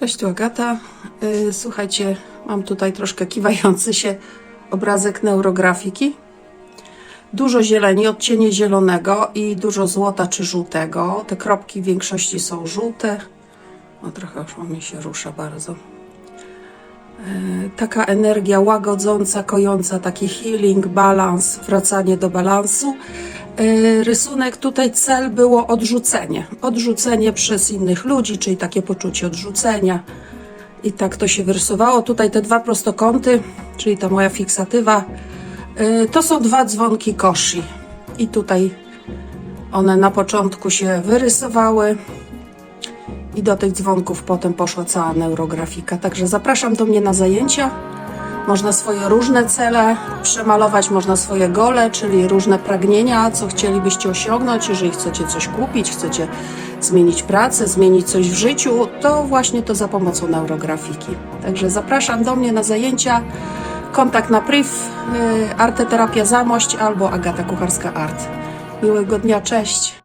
Cześć, tu Agata. Y, Słuchajcie, mam tutaj troszkę kiwający się obrazek neurografiki. Dużo zieleni, odcienie zielonego i dużo złota czy żółtego. Te kropki w większości są żółte. O, trochę już mi się rusza bardzo. Y, Taka energia łagodząca, kojąca, taki healing, balans, wracanie do balansu. Y, Rysunek tutaj cel było odrzucenie. Odrzucenie przez innych ludzi, czyli takie poczucie odrzucenia. I tak to się wyrysowało. Tutaj te dwa prostokąty, czyli ta moja fiksatywa, y, to są dwa dzwonki koshi. I tutaj one na początku się wyrysowały. I do tych dzwonków potem poszła cała neurografika. Także zapraszam do mnie na zajęcia. Można swoje różne cele przemalować, można swoje gole, czyli różne pragnienia, co chcielibyście osiągnąć. Jeżeli chcecie coś kupić, chcecie zmienić pracę, zmienić coś w życiu, to właśnie to za pomocą neurografiki. Także zapraszam do mnie na zajęcia. Kontakt na priv, y, Arteterapia Zamość albo Agata Kucharska Art. Miłego dnia, cześć!